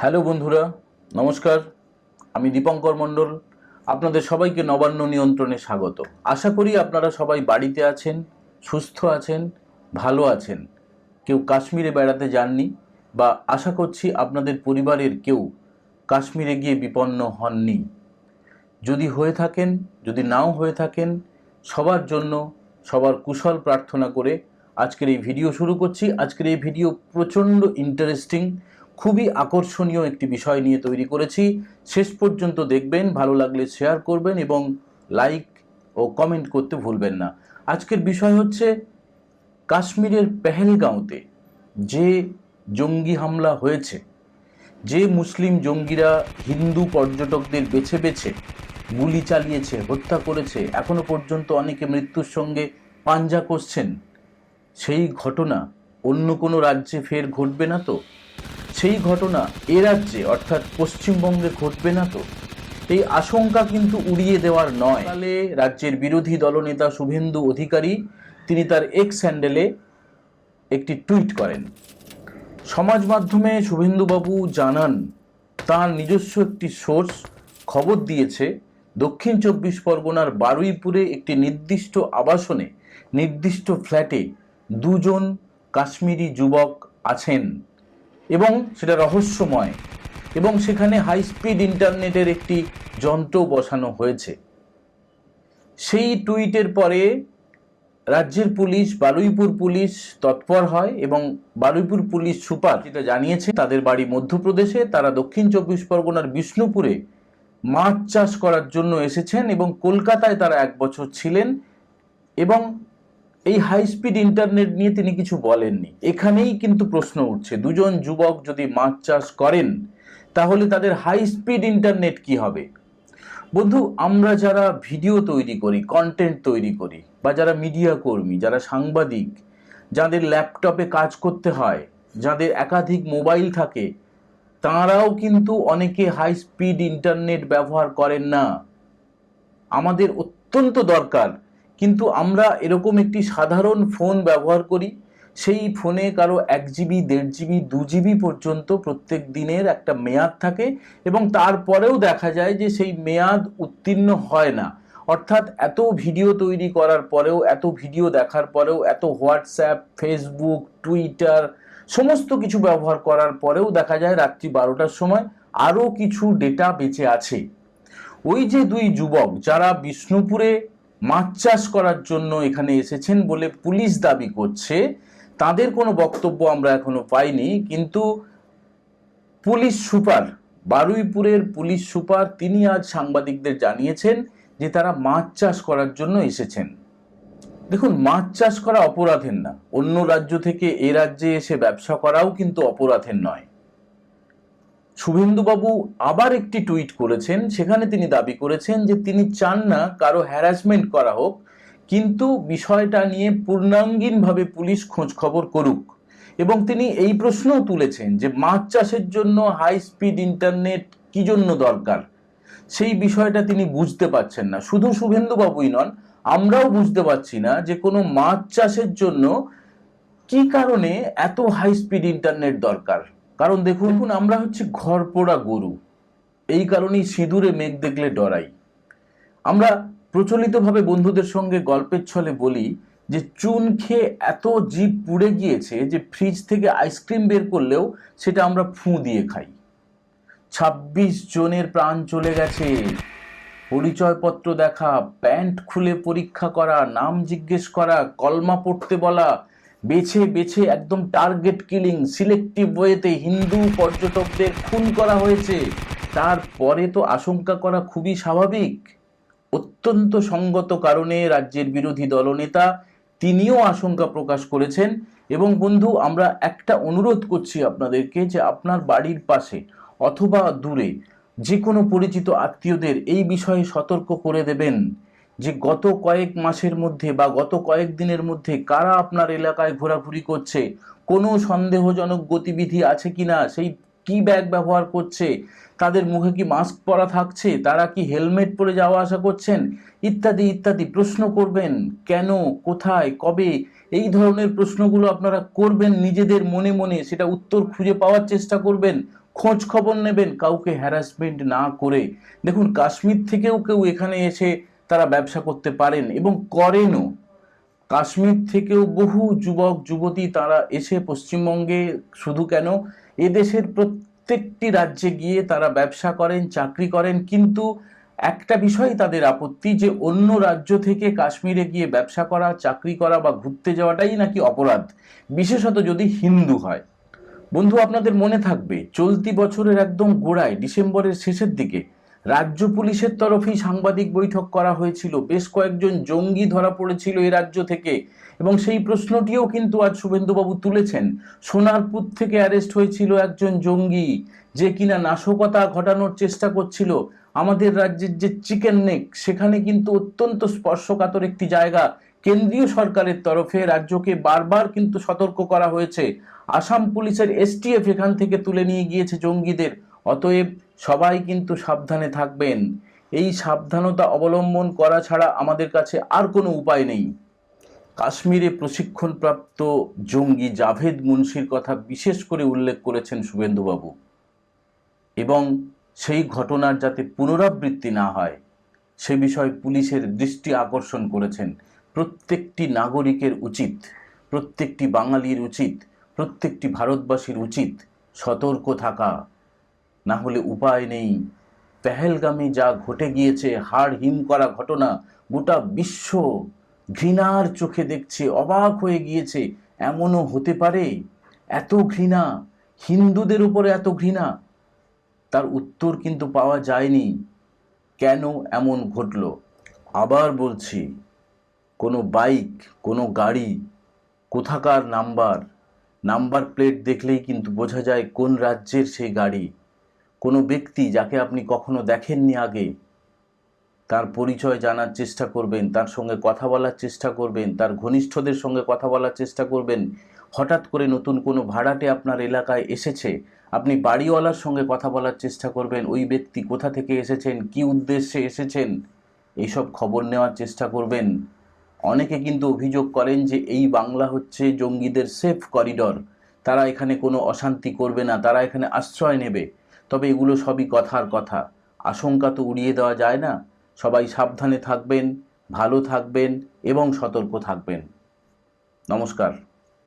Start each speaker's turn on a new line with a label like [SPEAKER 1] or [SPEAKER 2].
[SPEAKER 1] Hello বন্ধুরা, নমস্কার। আমি দীপঙ্কর মণ্ডল। আপনাদের সবাইকে নবান্ন নিয়ন্ত্রণে স্বাগত। আশা করি আপনারা সবাই বাড়িতে আছেন, সুস্থ আছেন, ভালো আছেন। কেউ কাশ্মীরে বেড়াতে যাননি বা আশা করছি আপনাদের পরিবারের কেউ কাশ্মীরে গিয়ে বিপন্ন হননি। যদি হয়ে থাকেন, যদি নাও হয়ে থাকেন, সবার জন্য সবার কুশল প্রার্থনা করে আজকের এই ভিডিও শুরু করছি। আজকের এই ভিডিও প্রচণ্ড ইন্টারেস্টিং খুবই আকর্ষণীয় একটি বিষয় নিয়ে তৈরি করেছি। শেষ পর্যন্ত দেখবেন, ভালো লাগলে শেয়ার করবেন এবং লাইক ও কমেন্ট করতে ভুলবেন না। আজকের বিষয় হচ্ছে কাশ্মীরের পেহেলগাঁওতে যে জঙ্গি হামলা হয়েছে, যে মুসলিম জঙ্গিরা হিন্দু পর্যটকদের বেছে বেছে গুলি চালিয়েছে, হত্যা করেছে, এখনও পর্যন্ত অনেকে মৃত্যুর সঙ্গে পাঞ্জা করছেন, সেই ঘটনা অন্য কোনো রাজ্যে ফের ঘটবে না তো? সেই ঘটনা এ রাজ্যে, অর্থাৎ পশ্চিমবঙ্গে ঘটবে না তো? এই আশঙ্কা কিন্তু উড়িয়ে দেওয়ার নয়। তাহলে রাজ্যের বিরোধী দলনেতা শুভেন্দু অধিকারী, তিনি তার এক্স হ্যান্ডেলে একটি টুইট করেন। সমাজ মাধ্যমে শুভেন্দুবাবু জানান, তার নিজস্ব একটি সোর্স খবর দিয়েছে, দক্ষিণ চব্বিশ পরগনার বারুইপুরে একটি নির্দিষ্ট আবাসনে, নির্দিষ্ট ফ্ল্যাটে দুজন কাশ্মীরি যুবক আছেন। এবং সেটা রহস্যময়। এবং সেখানে হাই স্পিড ইন্টারনেটের একটি যন্ত্র বসানো হয়েছে। সেই টুইটের পরে রাজ্যের পুলিশ, বারুইপুর পুলিশ তৎপর হয় এবং বারুইপুর পুলিশ সুপার যেটা জানিয়েছে তাদের বাড়ি মধ্যপ্রদেশে, তারা দক্ষিণ চব্বিশ পরগনার বিষ্ণুপুরে মাছ চাষ করার জন্য এসেছেন এবং কলকাতায় তারা এক বছর ছিলেন এবং এই হাই স্পিড ইন্টারনেট নিয়ে তিনি কিছু বলেননি। এখানেই কিন্তু প্রশ্ন উঠছে, দুজন যুবক যদি মাছ চাষ করেন, তাহলে তাদের হাই স্পিড ইন্টারনেট কি হবে? বন্ধু, আমরা যারা ভিডিও তৈরি করি কন্টেন্ট তৈরি করি, বা যারা মিডিয়া কর্মী, যারা সাংবাদিক, যাদের ল্যাপটপে কাজ করতে হয়, যাদের একাধিক মোবাইল থাকে, তাঁরাও কিন্তু অনেকে হাই স্পিড ইন্টারনেট ব্যবহার করেন না। আমাদের অত্যন্ত দরকার কিন্তু আমরা এরকম একটি সাধারণ ফোন ব্যবহার করি, সেই ফোনে কারও এক জিবি, দেড় জিবি, দু জিবি পর্যন্ত প্রত্যেক দিনের একটা মেয়াদ থাকে এবং তারপরেও দেখা যায় যে সেই মেয়াদ উত্তীর্ণ হয় না। অর্থাৎ এত ভিডিও তৈরি করার পরেও, এত ভিডিও দেখার পরেও, এত হোয়াটসঅ্যাপ, ফেসবুক, টুইটার, সমস্ত কিছু ব্যবহার করার পরেও দেখা যায় রাত্রি বারোটার সময় আরও কিছু ডেটা বেঁচে আছে। ওই যে দুই যুবক, যারা বিষ্ণুপুরে মাছ চাষ করার জন্য এখানে এসেছেন বলে পুলিশ দাবি করছে। তাদের কোনো বক্তব্য আমরা এখনও পাইনি, কিন্তু পুলিশ সুপার, বারুইপুরের পুলিশ সুপার, তিনি আজ সাংবাদিকদের জানিয়েছেন যে তারা মাছ চাষ করার জন্য এসেছেন। দেখুন, মাছ চাষ করা অপরাধের না। অন্য রাজ্য থেকে এ রাজ্যে এসে ব্যবসা করাও কিন্তু অপরাধের নয়। শুভেন্দুবাবু আবার একটি টুইট করেছেন, সেখানে তিনি দাবি করেছেন যে তিনি চান না কারও হ্যারাসমেন্ট করা হোক, কিন্তু বিষয়টা নিয়ে পূর্ণাঙ্গীনভাবে পুলিশ খোঁজ খবর করুক। এবং তিনি এই প্রশ্নও তুলেছেন যে মাছ চাষের জন্য হাই স্পিড ইন্টারনেট কি জন্য দরকার? সেই বিষয়টা তিনি বুঝতে পারছেন না। শুধু শুভেন্দুবাবুই নন, আমরাও বুঝতে পারছি না যে কোনো মাছ চাষের জন্য কি কারণে এত হাই স্পিড ইন্টারনেট দরকার? কারণ দেখুন আমরা হচ্ছে ঘর পোড়া গরু। এই কারণেই সিঁদুরে মেঘ দেখলে ডরাই। আমরা প্রচলিতভাবে বন্ধুদের সঙ্গে গল্পের ছলে বলি যে চুন খেয়ে এত জীব পুড়ে গিয়েছে যে ফ্রিজ থেকে আইসক্রিম বের করলেও সেটা আমরা ফুঁ দিয়ে খাই। ছাব্বিশ জনের প্রাণ চলে গেছে। পরিচয়পত্র দেখা প্যান্ট খুলে পরীক্ষা করা নাম জিজ্ঞেস করা কলমা পড়তে বলা বেছে বেছে একদম টার্গেট কিলিং সিলেক্টিভ ওয়েতে হিন্দু পর্যটকদের খুন করা হয়েছে। তারপরে তো আশঙ্কা করা খুবই স্বাভাবিক। অত্যন্ত সঙ্গত কারণে রাজ্যের বিরোধী দলনেতা তিনিও আশঙ্কা প্রকাশ করেছেন। এবং বন্ধু, আমরা একটা অনুরোধ করছি আপনাদেরকে যে আপনার বাড়ির পাশে অথবা দূরে যে কোনো পরিচিত আত্মীয়দের এই বিষয়ে সতর্ক করে দেবেন। যে গত কয়েক মাসের মধ্যে বা গত কয়েক দিনের মধ্যে কারা আপনার এলাকায় ঘোরাঘুরি করছে? কোনো সন্দেহজনক গতিবিধি আছে কি না? সেই কি ব্যাগ ব্যবহার করছে? তাদের মুখে কি মাস্ক পরা থাকছে? তারা কি হেলমেট পরে যাওয়া আসা করছেন? ইত্যাদি ইত্যাদি। প্রশ্ন করবেন, কেন, কোথায়, কবে? এই ধরনের প্রশ্নগুলো আপনারা করবেন নিজেদের মনে মনে। সেটা উত্তর খুঁজে পাওয়ার চেষ্টা করবেন। খোঁজ খবর নেবেন। কাউকে হ্যারাসমেন্ট না করে। দেখুন, কাশ্মীর থেকেও কেউ এখানে এসে তারা ব্যবসা করতে পারেন এবং করেনও। কাশ্মীর থেকেও বহু যুবক, যুবতী তারা এসে পশ্চিমবঙ্গে শুধু কেন, এদেশের প্রত্যেকটি রাজ্যে গিয়ে তারা ব্যবসা করেন, চাকরি করেন, কিন্তু একটা বিষয় তাদের আপত্তি যে অন্য রাজ্য থেকে কাশ্মীরে গিয়ে ব্যবসা করা, চাকরি করা বা ঘুরতে যাওয়াটাই নাকি অপরাধ। বিশেষত যদি হিন্দু হয়। বন্ধু, আপনাদের মনে থাকবে, চলতি বছরের একদম গোড়ায়, ডিসেম্বরের শেষের দিকে রাজ্য পুলিশের তরফেই সাংবাদিক বৈঠক করা হয়েছিল। বেশ কয়েকজন জঙ্গি ধরা পড়েছিল এই রাজ্য থেকে এবং সেই প্রশ্নটিও কিন্তু আজ শুভেন্দুবাবু তুলেছেন। সোনারপুর থেকে অ্যারেস্ট হয়েছিল একজন জঙ্গি যে কিনা নাশকতা ঘটানোর চেষ্টা করছিল। আমাদের রাজ্যের যে চিকেন নেক, সেখানে কিন্তু অত্যন্ত স্পর্শকাতর একটি জায়গা কেন্দ্রীয় সরকারের তরফে রাজ্যকে বারবার কিন্তু সতর্ক করা হয়েছে। আসাম পুলিশের এসটিএফ এখান থেকে তুলে নিয়ে গিয়েছে জঙ্গিদের। অতএব সবাই কিন্তু সাবধানে থাকবেন। এই সাবধানতা অবলম্বন করা ছাড়া আমাদের কাছে আর কোনো উপায় নেই। কাশ্মীরে প্রশিক্ষণপ্রাপ্ত জঙ্গি জাভেদ মুন্সির কথা বিশেষ করে উল্লেখ করেছেন শুভেন্দুবাবু। এবং সেই ঘটনার যাতে পুনরাবৃত্তি না হয়, সে বিষয়ে পুলিশের দৃষ্টি আকর্ষণ করেছেন। প্রত্যেকটি নাগরিকের উচিত, প্রত্যেকটি বাঙালির উচিত, প্রত্যেকটি ভারতবাসীর উচিত সতর্ক থাকা। না হলে উপায় নেই। পেহেলগামে যা ঘটে গিয়েছে, হাড় হিম করা ঘটনা গোটা বিশ্ব ঘৃণার চোখে দেখছে, অবাক হয়ে গিয়েছে। এমনও হতে পারে? এত ঘৃণা? হিন্দুদের উপরে এত ঘৃণা? তার উত্তর কিন্তু পাওয়া যায়নি। কেন এমন ঘটল? আবার বলছি, কোনো বাইক, কোনো গাড়ি, কোথাকার নাম্বার? নাম্বার প্লেট দেখলেই কিন্তু বোঝা যায় কোন রাজ্যের সেই গাড়ি। কোনো ব্যক্তি যাকে আপনি কখনো দেখেননি আগে, তার পরিচয় জানার চেষ্টা করবেন, তার সঙ্গে কথা বলার চেষ্টা করবেন, তার ঘনিষ্ঠদের সঙ্গে কথা বলার চেষ্টা করবেন, হঠাৎ করে নতুন কোনো ভাড়াটে আপনার এলাকায় এসেছে, আপনি বাড়িওয়ালার সঙ্গে কথা বলার চেষ্টা করবেন, ওই ব্যক্তি কোথা থেকে এসেছেন, কি উদ্দেশ্যে এসেছেন, এইসব খবর নেওয়ার চেষ্টা করবেন। অনেকে কিন্তু অভিযোগ করেন যে এই বাংলা হচ্ছে জঙ্গিদের সেফ করিডর তারা এখানে কোনো অশান্তি করবে না, তারা এখানে আশ্রয় নেবে। তবে এগুলো সবই কথার কথা। আশঙ্কা তো উড়িয়ে দেওয়া যায় না। সবাই সাবধানে থাকবেন, ভালো থাকবেন এবং সতর্ক থাকবেন। নমস্কার।